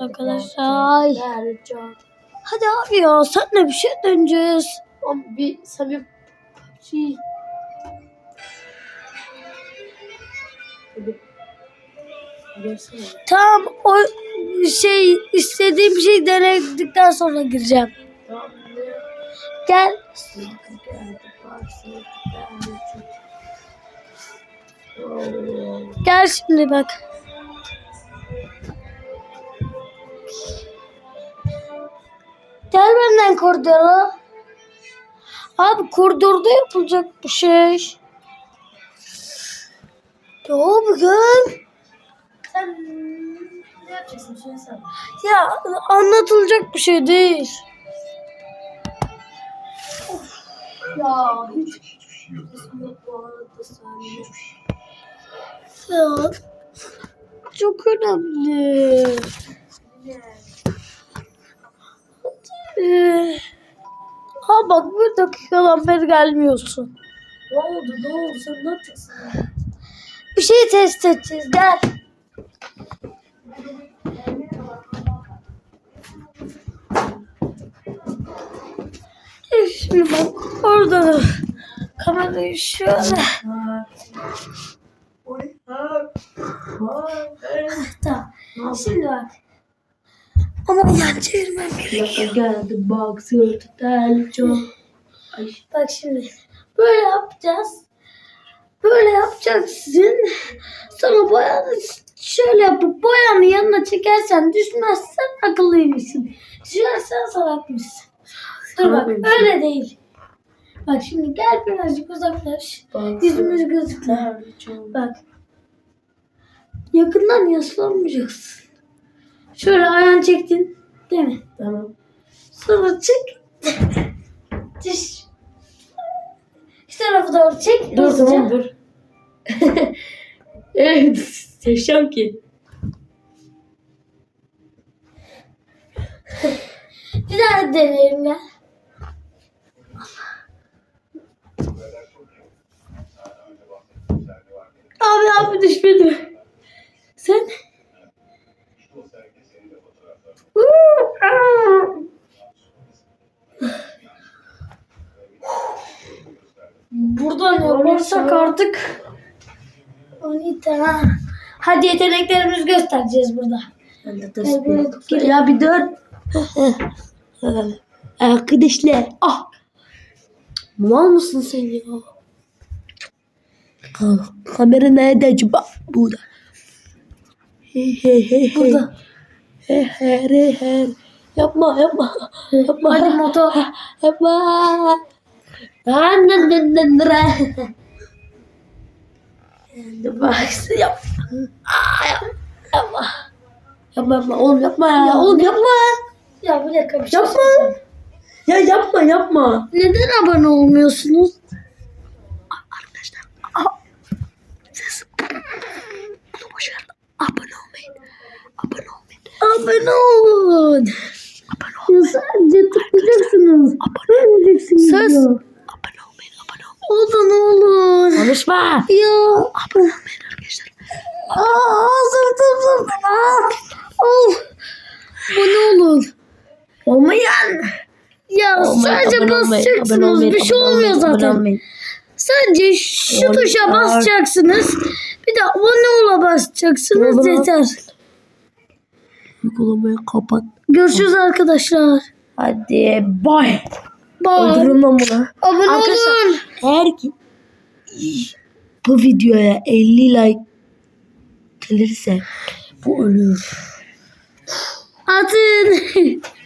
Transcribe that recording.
Arkadaşlar. Hadi abi ya senle bir şey döneceğiz. Ama bir sen bir şey Hadi. Tamam o şey istediğim şey denedikten sonra gireceğim. Gel. Gel şimdi bak. Benden koridora. Abi koridorda yapılacak bir şey. Abi gel. Sen ne yapacaksın? Söylesene. Ya anlatılacak bir şey değil. Ya hiç hiçbir şey yok. arada saniye. Ya çok önemli. Ee, ha bak bir dakikadan beri gelmiyorsun. Ne oldu? Ne oldu? Sen ne yapacaksın? Bir şey test edeceğiz gel. Şimdi bak orada kamerayı şöyle. Tamam. Şimdi bak. Ama yan çevirmem gerekiyor. Geldi bak sırtı çok. Bak şimdi böyle yapacağız. Böyle yapacaksın. Sonra boyanı şöyle yapıp boyanı yanına çekersen düşmezsen akıllıymışsın. Düşersen salakmışsın. Dur bak öyle değil. Bak şimdi gel birazcık uzaklaş. Bak. Yüzümüz çok. Bak. Yakından yaslanmayacaksın. Şöyle ayağını çektin. Değil mi? Tamam. Sonra çek. Düş. Şu tarafa doğru çek. Dur hızlıca. tamam dur. evet. Seçeceğim ki. Bir daha deneyelim gel. Abi abi düşmedi. Sen? Buradan yaparsak artık 12 ha. Hadi yeteneklerimizi göstereceğiz burada. Ben de tasbih. Ya bir dur. Arkadaşlar. Ah. Mal mısın sen ya? Ka- kamera nerede acaba? Burada. Hey hey hey hey. Burada. Hey hey hey hey. Yapma yapma. Yapma. Hadi motor. Yapma. Lan. Bak yap. Yapma. Yapma yapma oğlum yapma ya. Ya oğlum yapma. Ya bir dakika bir şey Yapma. söyleyeceğim. Ya yapma yapma. Neden abone olmuyorsunuz? Arkadaşlar. Siz bunu boşver. Abone olmayın. Abone olmayın. Abone olun. Abone olmayın. Sadece tıklayacaksınız. Abone Vermeyeceksiniz. Söz. Olmayın. Olun olun. Konuşma. Ya. Abone olmayın arkadaşlar. Aa, sırtım sırtım. Aa. Of. Abone olun. Olmayan. Ya Olmayın, sadece basacaksınız. olmayın, bir şey olmuyor zaten. Sadece şu Oğlum, tuşa basacaksınız. Bir de abone ola basacaksınız Oğlum. yeter. Uygulamayı kapat. Görüşürüz arkadaşlar. Hadi bay. Bye. Öldürün lan bunu. Abone Arkadaşlar, olun. Eğer ki bu videoya 50 like gelirse bu ölür. Atın.